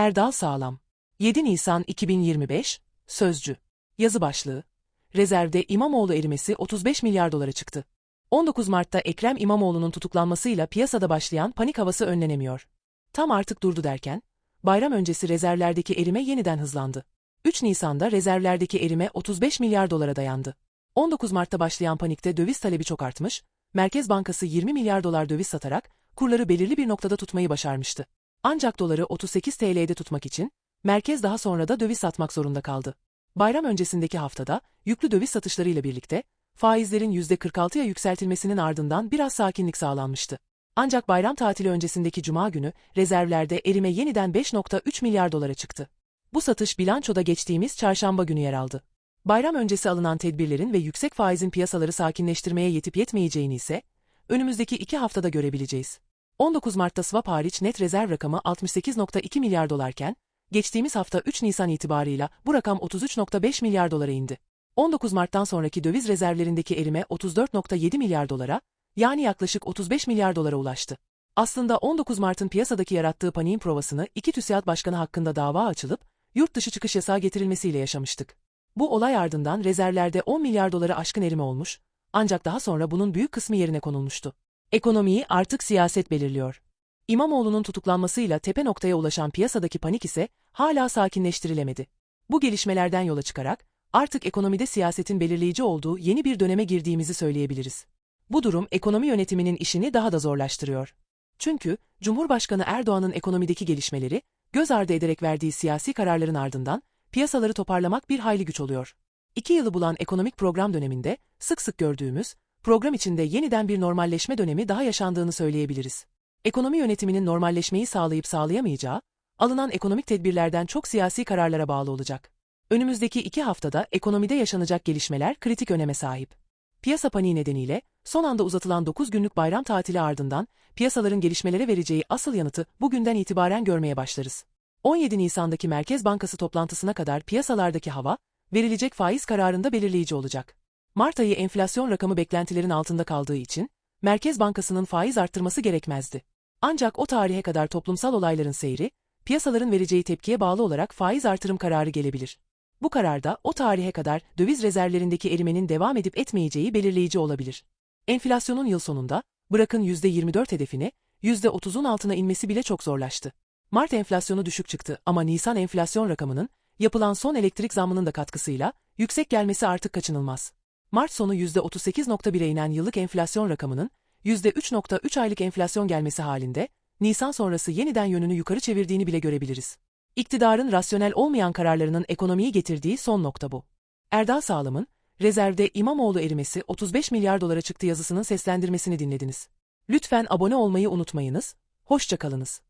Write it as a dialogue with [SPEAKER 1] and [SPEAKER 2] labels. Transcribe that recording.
[SPEAKER 1] Erdal Sağlam 7 Nisan 2025 Sözcü Yazı başlığı Rezervde İmamoğlu erimesi 35 milyar dolara çıktı. 19 Mart'ta Ekrem İmamoğlu'nun tutuklanmasıyla piyasada başlayan panik havası önlenemiyor. Tam artık durdu derken, bayram öncesi rezervlerdeki erime yeniden hızlandı. 3 Nisan'da rezervlerdeki erime 35 milyar dolara dayandı. 19 Mart'ta başlayan panikte döviz talebi çok artmış, Merkez Bankası 20 milyar dolar döviz satarak kurları belirli bir noktada tutmayı başarmıştı. Ancak doları 38 TL'de tutmak için merkez daha sonra da döviz satmak zorunda kaldı. Bayram öncesindeki haftada yüklü döviz satışlarıyla birlikte faizlerin %46'ya yükseltilmesinin ardından biraz sakinlik sağlanmıştı. Ancak bayram tatili öncesindeki cuma günü rezervlerde erime yeniden 5.3 milyar dolara çıktı. Bu satış bilançoda geçtiğimiz çarşamba günü yer aldı. Bayram öncesi alınan tedbirlerin ve yüksek faizin piyasaları sakinleştirmeye yetip yetmeyeceğini ise önümüzdeki iki haftada görebileceğiz. 19 Mart'ta swap hariç net rezerv rakamı 68.2 milyar dolarken, geçtiğimiz hafta 3 Nisan itibarıyla bu rakam 33.5 milyar dolara indi. 19 Mart'tan sonraki döviz rezervlerindeki erime 34.7 milyar dolara, yani yaklaşık 35 milyar dolara ulaştı. Aslında 19 Mart'ın piyasadaki yarattığı paniğin provasını iki TÜSİAD Başkanı hakkında dava açılıp, yurt dışı çıkış yasağı getirilmesiyle yaşamıştık. Bu olay ardından rezervlerde 10 milyar doları aşkın erime olmuş, ancak daha sonra bunun büyük kısmı yerine konulmuştu. Ekonomiyi artık siyaset belirliyor. İmamoğlu'nun tutuklanmasıyla tepe noktaya ulaşan piyasadaki panik ise hala sakinleştirilemedi. Bu gelişmelerden yola çıkarak artık ekonomide siyasetin belirleyici olduğu yeni bir döneme girdiğimizi söyleyebiliriz. Bu durum ekonomi yönetiminin işini daha da zorlaştırıyor. Çünkü Cumhurbaşkanı Erdoğan'ın ekonomideki gelişmeleri göz ardı ederek verdiği siyasi kararların ardından piyasaları toparlamak bir hayli güç oluyor. İki yılı bulan ekonomik program döneminde sık sık gördüğümüz program içinde yeniden bir normalleşme dönemi daha yaşandığını söyleyebiliriz. Ekonomi yönetiminin normalleşmeyi sağlayıp sağlayamayacağı, alınan ekonomik tedbirlerden çok siyasi kararlara bağlı olacak. Önümüzdeki iki haftada ekonomide yaşanacak gelişmeler kritik öneme sahip. Piyasa paniği nedeniyle son anda uzatılan 9 günlük bayram tatili ardından piyasaların gelişmelere vereceği asıl yanıtı bugünden itibaren görmeye başlarız. 17 Nisan'daki Merkez Bankası toplantısına kadar piyasalardaki hava, verilecek faiz kararında belirleyici olacak. Mart ayı enflasyon rakamı beklentilerin altında kaldığı için, Merkez Bankası'nın faiz arttırması gerekmezdi. Ancak o tarihe kadar toplumsal olayların seyri, piyasaların vereceği tepkiye bağlı olarak faiz artırım kararı gelebilir. Bu kararda o tarihe kadar döviz rezervlerindeki erimenin devam edip etmeyeceği belirleyici olabilir. Enflasyonun yıl sonunda, bırakın %24 hedefine, %30'un altına inmesi bile çok zorlaştı. Mart enflasyonu düşük çıktı ama Nisan enflasyon rakamının, yapılan son elektrik zammının da katkısıyla, yüksek gelmesi artık kaçınılmaz. Mart sonu %38.1'e inen yıllık enflasyon rakamının, %3.3 aylık enflasyon gelmesi halinde, Nisan sonrası yeniden yönünü yukarı çevirdiğini bile görebiliriz. İktidarın rasyonel olmayan kararlarının ekonomiyi getirdiği son nokta bu. Erdal Sağlam'ın, rezervde İmamoğlu erimesi 35 milyar dolara çıktı yazısının seslendirmesini dinlediniz. Lütfen abone olmayı unutmayınız, hoşçakalınız.